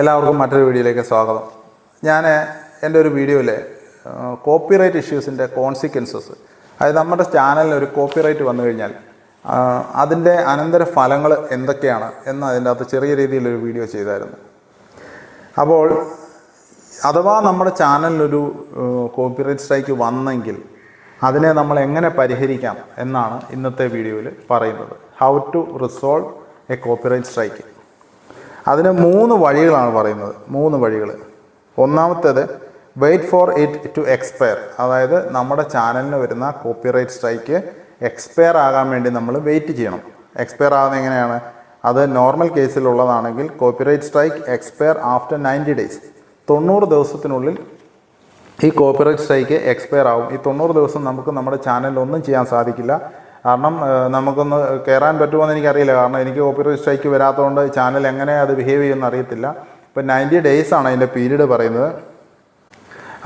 എല്ലാവർക്കും മറ്റൊരു വീഡിയോയിലേക്ക് സ്വാഗതം. ഞാൻ എന്റെ ഒരു വീഡിയോയിൽ കോപ്പിറൈറ്റ് ഇഷ്യൂസിന്റെ കോൺസിക്വൻസസ് അതായത് നമ്മുടെ ചാനലിൽ ഒരു കോപ്പിറൈറ്റ് വന്നു കഴിഞ്ഞാൽ അതിന്റെ അനന്തര ഫലങ്ങൾ എന്തൊക്കെയാണ് എന്ന് അതിന്റെ അകത്ത് ചെറിയ രീതിയിലൊരു വീഡിയോ ചെയ്തായിരുന്നു. അപ്പോൾ അഥവാ നമ്മുടെ ചാനലിലൊരു കോപ്പിറൈറ്റ് സ്ട്രൈക്ക് വന്നെങ്കിൽ അതിനെ നമ്മൾ എങ്ങനെ പരിഹരിക്കാം എന്നാണ് ഇന്നത്തെ വീഡിയോയിൽ പറയുന്നത്. How to resolve a copyright strike അതിന് മൂന്ന് വഴികളാണ് പറയുന്നത്. മൂന്ന് വഴികൾ ഒന്നാമത്തേത് wait for it to expire അതായത് നമ്മുടെ ചാനലിന് വരുന്ന കോപ്പിറൈറ്റ് സ്ട്രൈക്ക് എക്സ്പയർ ആകാൻ വേണ്ടി നമ്മൾ വെയിറ്റ് ചെയ്യണം. എക്സ്പയർ ആകുന്നത് എങ്ങനെയാണ്? അത് normal കേസിലുള്ളതാണെങ്കിൽ copyright strike expire after ninety days തൊണ്ണൂറ് ദിവസത്തിനുള്ളിൽ ഈ കോപ്പിറൈറ്റ് സ്ട്രൈക്ക് എക്സ്പയർ ആവും. ഈ തൊണ്ണൂറ് ദിവസം നമുക്ക് നമ്മുടെ ചാനലിൽ ഒന്നും ചെയ്യാൻ സാധിക്കില്ല. കാരണം നമുക്കൊന്ന് കയറാൻ പറ്റുമോ എന്ന് എനിക്കറിയില്ല. കാരണം എനിക്ക് കോപ്പിറൈറ്റ് സ്ട്രൈക്ക് വരാത്തതുകൊണ്ട് ചാനൽ എങ്ങനെ അത് ബിഹേവ് ചെയ്യുമെന്ന് അറിയത്തില്ല. ഇപ്പം നയന്റി ഡേയ്സ് ആണ് അതിന്റെ പീരീഡ് പറയുന്നത്.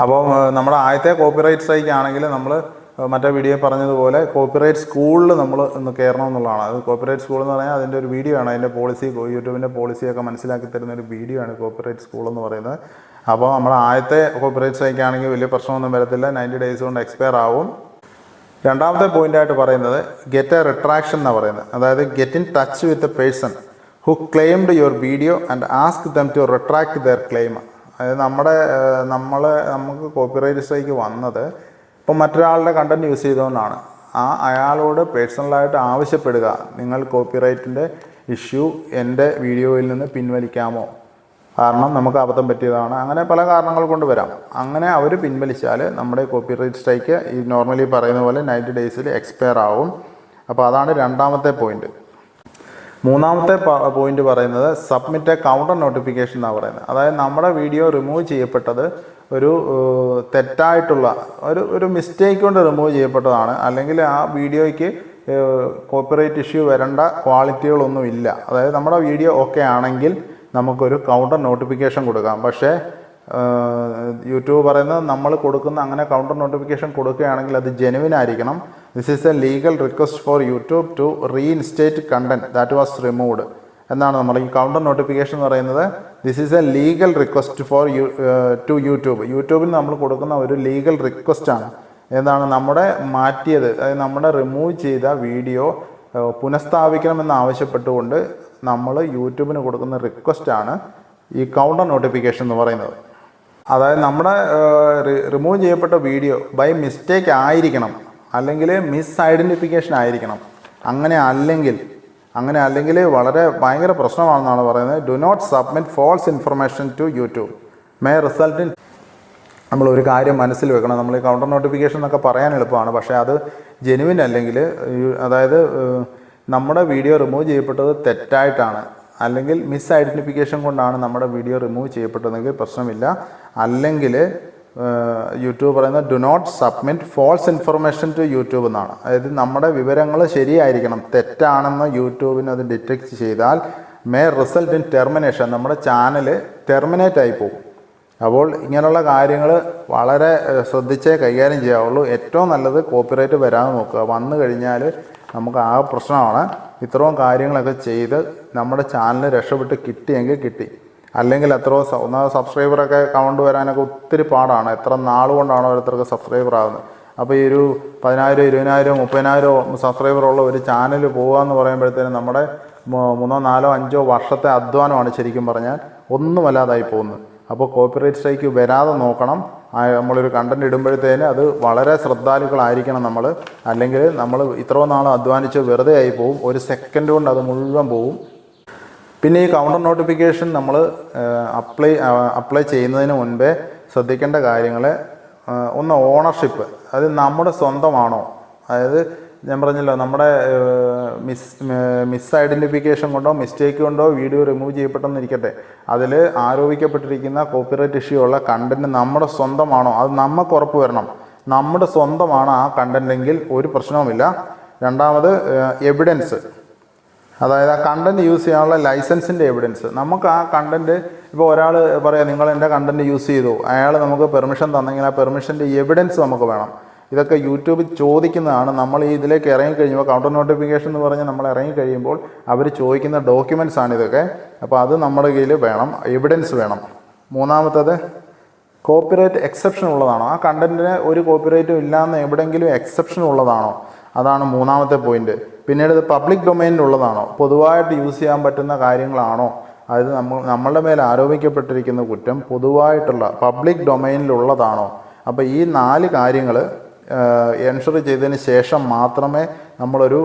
അപ്പോൾ നമ്മുടെ ആദ്യത്തെ കോപ്പിറൈറ്റ് സ്ട്രൈക്ക് ആണെങ്കിൽ നമ്മൾ മറ്റേ വീഡിയോ പറഞ്ഞതുപോലെ കോപ്പിറൈറ്റ് സ്കൂളിൽ നമ്മൾ ഒന്ന് കയറണം എന്നുള്ളതാണ് അത് കോപ്പിറൈറ്റ് സ്കൂൾ എന്ന് പറഞ്ഞാൽ അതിന്റെ ഒരു വീഡിയോ ആണ്. അതിന്റെ പോളിസി യൂട്യൂബിന്റെ പോളിസിയൊക്കെ മനസ്സിലാക്കി തരുന്ന ഒരു വീഡിയോ ആണ് കോപ്പിറൈറ്റ് സ്കൂൾ എന്ന് പറയുന്നത്. അപ്പോൾ നമ്മുടെ ആദ്യത്തെ കോപ്പിറൈറ്റ് സ്ട്രൈക്ക് ആണെങ്കിൽ വലിയ പ്രശ്നമൊന്നും വരത്തില്ല. നയന്റി ഡേയ്സ് കൊണ്ട് എക്സ്പയർ ആവും. രണ്ടാമത്തെ പോയിന്റായിട്ട് പറയുന്നത് ഗെറ്റ് എ റിട്രാക്ഷൻ എന്നാണ് പറയുന്നത്. അതായത് get in touch with a person who claimed your video and ask them to retract their claim അതായത് നമ്മുടെ നമ്മൾ നമുക്ക് കോപ്പിറൈറ്റ് സ്ട്രൈക്ക് വന്നത് ഇപ്പം മറ്റൊരാളുടെ കണ്ടന്റ് യൂസ് ചെയ്തുകൊണ്ടാണ്. ആ അയാളോട് പേഴ്സണലായിട്ട് ആവശ്യപ്പെടുക. നിങ്ങൾ കോപ്പിറൈറ്റിന്റെ ഇഷ്യൂ എന്റെ വീഡിയോയിൽ നിന്ന് പിൻവലിക്കാമോ? കാരണം നമുക്ക് അബദ്ധം പറ്റിയതാണ്. അങ്ങനെ പല കാരണങ്ങൾ കൊണ്ട് വരാം. അങ്ങനെ അവർ പിൻവലിച്ചാൽ നമ്മുടെ കോപ്പിറൈറ്റ് സ്ട്രൈക്ക് ഈ നോർമലി പറയുന്ന പോലെ നയന്റി ഡേയ്സിൽ എക്സ്പയർ ആവും. അപ്പോൾ അതാണ് രണ്ടാമത്തെ പോയിന്റ് മൂന്നാമത്തെ പോയിന്റ് പറയുന്നത് സബ്മിറ്റ് എ കൗണ്ടർ നോട്ടിഫിക്കേഷൻ എന്നാണ് പറയുന്നത്. അതായത് നമ്മുടെ വീഡിയോ റിമൂവ് ചെയ്യപ്പെട്ടത് ഒരു തെറ്റായിട്ടുള്ള ഒരു ഒരു മിസ്റ്റേക്ക് കൊണ്ട് റിമൂവ് ചെയ്യപ്പെട്ടതാണ്. അല്ലെങ്കിൽ ആ വീഡിയോയ്ക്ക് കോപ്പിറൈറ്റ് ഇഷ്യൂ വരേണ്ട ക്വാളിറ്റികളൊന്നും ഇല്ല അതായത് നമ്മുടെ വീഡിയോ ഓക്കെ ആണെങ്കിൽ നമുക്കൊരു കൗണ്ടർ നോട്ടിഫിക്കേഷൻ കൊടുക്കാം. പക്ഷേ യൂട്യൂബ് പറയുന്നത് നമ്മൾ കൊടുക്കുന്ന അങ്ങനെ കൗണ്ടർ നോട്ടിഫിക്കേഷൻ കൊടുക്കുകയാണെങ്കിൽ അത് ജെനുവിൻ ആയിരിക്കണം. This is a legal request for YouTube to reinstate content that was removed എന്നാണ് നമ്മൾ ഈ കൗണ്ടർ നോട്ടിഫിക്കേഷൻ എന്ന് പറയുന്നത്. This is a legal request for you to YouTube യൂട്യൂബിൽ നമ്മൾ കൊടുക്കുന്ന ഒരു ലീഗൽ റിക്വസ്റ്റ് ആണ്. എന്താണ് നമ്മുടെ മാറ്റിയത്. അതായത് നമ്മുടെ റിമൂവ് ചെയ്ത വീഡിയോ പുനഃസ്ഥാപിക്കണമെന്ന് ആവശ്യപ്പെട്ടുകൊണ്ട് നമ്മൾ യൂട്യൂബിന് കൊടുക്കുന്ന റിക്വസ്റ്റാണ് ഈ കൗണ്ടർ നോട്ടിഫിക്കേഷൻ എന്ന് പറയുന്നത്. അതായത് നമ്മുടെ റിമൂവ് ചെയ്യപ്പെട്ട വീഡിയോ ബൈ മിസ്റ്റേക്ക് ആയിരിക്കണം. അല്ലെങ്കിൽ മിസ് ഐഡന്റിഫിക്കേഷൻ ആയിരിക്കണം. അങ്ങനെ അല്ലെങ്കിൽ അങ്ങനെ അല്ലെങ്കിൽ വളരെ ഭയങ്കര പ്രശ്നമാണെന്നാണ് പറയുന്നത്. Do not submit false information to YouTube may result in നമ്മൾ ഒരു കാര്യം മനസ്സിൽ വെക്കണം. നമ്മൾ ഈ കൗണ്ടർ നോട്ടിഫിക്കേഷൻ എന്നൊക്കെ പറയാൻ എളുപ്പമാണ്. പക്ഷേ അത് ജെനുവിൻ അല്ലെങ്കിൽ അതായത് നമ്മുടെ വീഡിയോ റിമൂവ് ചെയ്യപ്പെട്ടത് തെറ്റായിട്ടാണ്. അല്ലെങ്കിൽ മിസ് ഐഡന്റിഫിക്കേഷൻ കൊണ്ടാണ് നമ്മുടെ വീഡിയോ റിമൂവ് ചെയ്യപ്പെട്ടതെങ്കിൽ പ്രശ്നമില്ല. അല്ലെങ്കിൽ യൂട്യൂബ് പറയുന്നത് do not submit false information to YouTube എന്നാണ്. അതായത് നമ്മുടെ വിവരങ്ങൾ ശരിയായിരിക്കണം. തെറ്റാണെന്ന് യൂട്യൂബിന് അത് ഡിറ്റക്ട് ചെയ്താൽ മേ റിസൾട്ട് ഇൻ ടെർമിനേഷൻ നമ്മുടെ ചാനൽ ടെർമിനേറ്റ് ആയി പോകും. അപ്പോൾ ഇങ്ങനെയുള്ള കാര്യങ്ങൾ വളരെ ശ്രദ്ധിച്ചേ കൈകാര്യം ചെയ്യാവുള്ളൂ. ഏറ്റവും നല്ലത് കോപ്പിറൈറ്റ് വരാതെ നോക്കുക. വന്നു കഴിഞ്ഞാൽ നമുക്ക് ആ പ്രശ്നമാണ്. ഇത്രയും കാര്യങ്ങളൊക്കെ ചെയ്ത് നമ്മുടെ ചാനൽ രക്ഷപ്പെട്ട് കിട്ടിയെങ്കിൽ കിട്ടി. അല്ലെങ്കിൽ എത്രയോ ഒന്നാമത് സബ്സ്ക്രൈബറൊക്കെ കൗണ്ട് വരാനൊക്കെ ഒത്തിരി പാടാണ്. എത്ര നാൾ കൊണ്ടാണ് ഓരോരുത്തർക്ക് സബ്സ്ക്രൈബർ ആകുന്നത് അപ്പോൾ ഈ ഒരു പതിനായിരം ഇരുപതിനായിരം മുപ്പതിനായിരം സബ്സ്ക്രൈബർ ഉള്ള ഒരു ചാനൽ പോകുക എന്ന് പറയുമ്പോഴത്തേനും നമ്മുടെ മൂന്നോ നാലോ അഞ്ചോ വർഷത്തെ അധ്വാനമാണ് ശരിക്കും പറഞ്ഞാൽ ഒന്നുമല്ലാതായി പോകുന്നത്. അപ്പോൾ കോപ്പിറൈറ്റ് സ്ട്രൈക്ക് വരാതെ നോക്കണം. നമ്മളൊരു കണ്ടന്റ് ഇടുമ്പോഴത്തേന് അത് വളരെ ശ്രദ്ധാലുക്കളായിരിക്കണം നമ്മൾ അല്ലെങ്കിൽ നമ്മൾ ഇത്രയോ നാൾ അധ്വാനിച്ച് വെറുതെ ആയി പോവും. ഒരു സെക്കൻഡ് കൊണ്ട് അത് മുഴുവൻ പോവും. പിന്നെ ഈ കൗണ്ടർ നോട്ടിഫിക്കേഷൻ നമ്മൾ അപ്ലൈ അപ്ലൈ ചെയ്യുന്നതിന് മുൻപേ ശ്രദ്ധിക്കേണ്ട കാര്യങ്ങൾ ഒന്ന് ഓണർഷിപ്പ് അത് നമ്മുടെ സ്വന്തമാണോ? അതായത് ഞാൻ പറഞ്ഞല്ലോ നമ്മുടെ മിസ് മിസ് ഐഡന്റിഫിക്കേഷൻ കൊണ്ടോ മിസ്റ്റേക്ക് കൊണ്ടോ വീഡിയോ റിമൂവ് ചെയ്യപ്പെട്ടെന്നിരിക്കട്ടെ. അതിൽ ആരോപിക്കപ്പെട്ടിരിക്കുന്ന കോപ്പിറൈറ്റ് ഇഷ്യൂ ഉള്ള കണ്ടന്റ് നമ്മുടെ സ്വന്തമാണോ? അത് നമുക്ക് ഉറപ്പ് വരണം. നമ്മുടെ സ്വന്തമാണ് ആ കണ്ടന്റെങ്കിൽ ഒരു പ്രശ്നവുമില്ല. രണ്ടാമത് എവിഡൻസ് അതായത് ആ കണ്ടന്റ് യൂസ് ചെയ്യാനുള്ള ലൈസൻസിന്റെ എവിഡൻസ് നമുക്ക് ആ കണ്ടന്റ് ഇപ്പോൾ ഒരാൾ പറയാം നിങ്ങൾ എന്റെ കണ്ടന്റ് യൂസ് ചെയ്തു. അയാൾ നമുക്ക് പെർമിഷൻ തന്നെങ്കിൽ ആ പെർമിഷന്റെ എവിഡൻസ് നമുക്ക് വേണം. ഇതൊക്കെ യൂട്യൂബിൽ ചോദിക്കുന്നതാണ്. നമ്മൾ ഇതിലേക്ക് ഇറങ്ങി കഴിയുമ്പോൾ കൗണ്ടർ നോട്ടിഫിക്കേഷൻ എന്ന് പറഞ്ഞാൽ നമ്മൾ ഇറങ്ങി കഴിയുമ്പോൾ അവർ ചോദിക്കുന്ന ഡോക്യുമെന്റ്സ് ആണ് ഇതൊക്കെ. അപ്പോൾ അത് നമ്മുടെ കയ്യിൽ വേണം. എവിഡൻസ് വേണം. മൂന്നാമത്തത് കോപ്പിറൈറ്റ് എക്സെപ്ഷൻ ഉള്ളതാണോ? ആ കണ്ടന്റിന് ഒരു കോപ്പിറൈറ്റും ഇല്ലാന്ന് എവിടെയെങ്കിലും എക്സെപ്ഷൻ ഉള്ളതാണോ? അതാണ് മൂന്നാമത്തെ പോയിന്റ് പിന്നീട് ഇത് പബ്ലിക് ഡൊമൈനിലുള്ളതാണോ പൊതുവായിട്ട് യൂസ് ചെയ്യാൻ പറ്റുന്ന കാര്യങ്ങളാണോ? അതായത് നമ്മൾ നമ്മളുടെ മേൽ ആരോപിക്കപ്പെട്ടിരിക്കുന്ന കുറ്റം പൊതുവായിട്ടുള്ള പബ്ലിക് ഡൊമൈനിലുള്ളതാണോ അപ്പോൾ ഈ നാല് കാര്യങ്ങൾ എൻഷർ ചെയ്തതിന് ശേഷം മാത്രമേ നമ്മളൊരു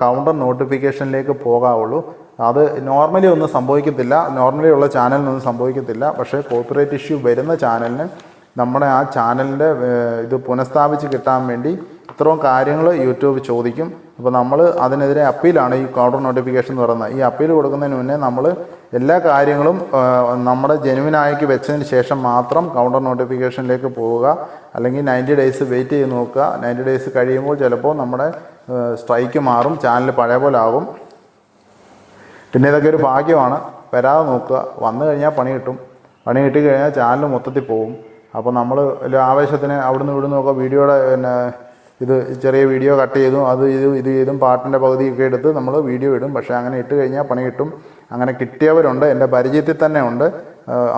കൗണ്ടർ നോട്ടിഫിക്കേഷനിലേക്ക് പോകാവുള്ളൂ. അത് നോർമലി ഒന്നും സംഭവിക്കത്തില്ല. നോർമലി ഉള്ള ചാനലിനൊന്നും സംഭവിക്കത്തില്ല. പക്ഷേ കോപ്പറേറ്റ് ഇഷ്യൂ വരുന്ന ചാനലിന് നമ്മുടെ ആ ചാനലിന്റെ ഇത് പുനഃസ്ഥാപിച്ച് കിട്ടാൻ വേണ്ടി ഇത്രയും കാര്യങ്ങൾ യൂട്യൂബ് ചോദിക്കും. അപ്പോൾ നമ്മൾ അതിനെതിരെ അപ്പീലാണ് ഈ കൗണ്ടർ നോട്ടിഫിക്കേഷൻ എന്ന് പറയുന്നത്. ഈ അപ്പീൽ കൊടുക്കുന്നതിന് മുന്നേ നമ്മൾ എല്ലാ കാര്യങ്ങളും നമ്മുടെ ജെനുവിനായിക്ക് വെച്ചതിന് ശേഷം മാത്രം കൗണ്ടർ നോട്ടിഫിക്കേഷനിലേക്ക് പോവുക. അല്ലെങ്കിൽ നയന്റി ഡേയ്സ് വെയിറ്റ് ചെയ്ത് നോക്കുക. നയന്റി ഡേയ്സ് കഴിയുമ്പോൾ ചിലപ്പോൾ നമ്മുടെ സ്ട്രൈക്ക് മാറും. ചാനൽ പഴയ പോലെ ആകും. പിന്നെ ഇതൊക്കെ ഒരു ഭാഗ്യമാണ്. വരാതെ നോക്കുക. വന്നു കഴിഞ്ഞാൽ പണി കിട്ടും. പണി കിട്ടിക്കഴിഞ്ഞാൽ ചാനൽ മൊത്തത്തിൽ പോകും അപ്പോൾ നമ്മൾ ആവേശത്തിന് അവിടുന്ന് ഇവിടുന്ന് ഒക്കെ വീഡിയോയുടെ പിന്നെ ഇത് ചെറിയ വീഡിയോ കട്ട് ചെയ്തും അത് ഇത് ഇത് ചെയ്തും പാട്ടിന്റെ പകുതിയൊക്കെ എടുത്ത് നമ്മൾ വീഡിയോ ഇടും. പക്ഷേ അങ്ങനെ ഇട്ട് കഴിഞ്ഞാൽ പണി കിട്ടും. അങ്ങനെ കിട്ടിയവരുണ്ട്. എന്റെ പരിചയത്തിൽ തന്നെ ഉണ്ട്.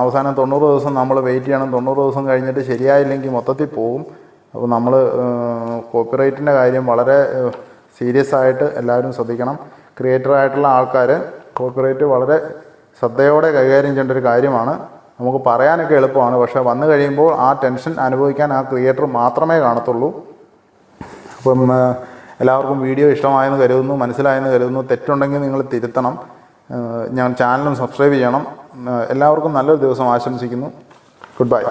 അവസാനം തൊണ്ണൂറ് ദിവസം നമ്മൾ വെയിറ്റ് ചെയ്യണം. തൊണ്ണൂറ് ദിവസം കഴിഞ്ഞിട്ട് ശരിയായില്ലെങ്കിൽ മൊത്തത്തിൽ പോകും. അപ്പോൾ നമ്മൾ കോപ്പിറൈറ്റിന്റെ കാര്യം വളരെ സീരിയസ് ആയിട്ട് എല്ലാവരും ശ്രദ്ധിക്കണം. ക്രിയേറ്റർ ആയിട്ടുള്ള ആൾക്കാർ കോപ്പിറൈറ്റ് വളരെ ശ്രദ്ധയോടെ കൈകാര്യം ചെയ്യേണ്ട ഒരു കാര്യമാണ്. നമുക്ക് പറയാനൊക്കെ എളുപ്പമാണ്. പക്ഷേ വന്നു കഴിയുമ്പോൾ ആ ടെൻഷൻ അനുഭവിക്കാൻ ആ ക്രിയേറ്റർ മാത്രമേ കാണത്തുള്ളൂ. അപ്പം എല്ലാവർക്കും വീഡിയോ ഇഷ്ടമായെന്ന് കരുതുന്നു മനസ്സിലായെന്ന് കരുതുന്നു. തെറ്റുണ്ടെങ്കിൽ നിങ്ങൾ തിരുത്തണം. ഞാൻ ചാനലും സബ്സ്ക്രൈബ് ചെയ്യണം. എല്ലാവർക്കും നല്ലൊരു ദിവസം ആശംസിക്കുന്നു. Good bye.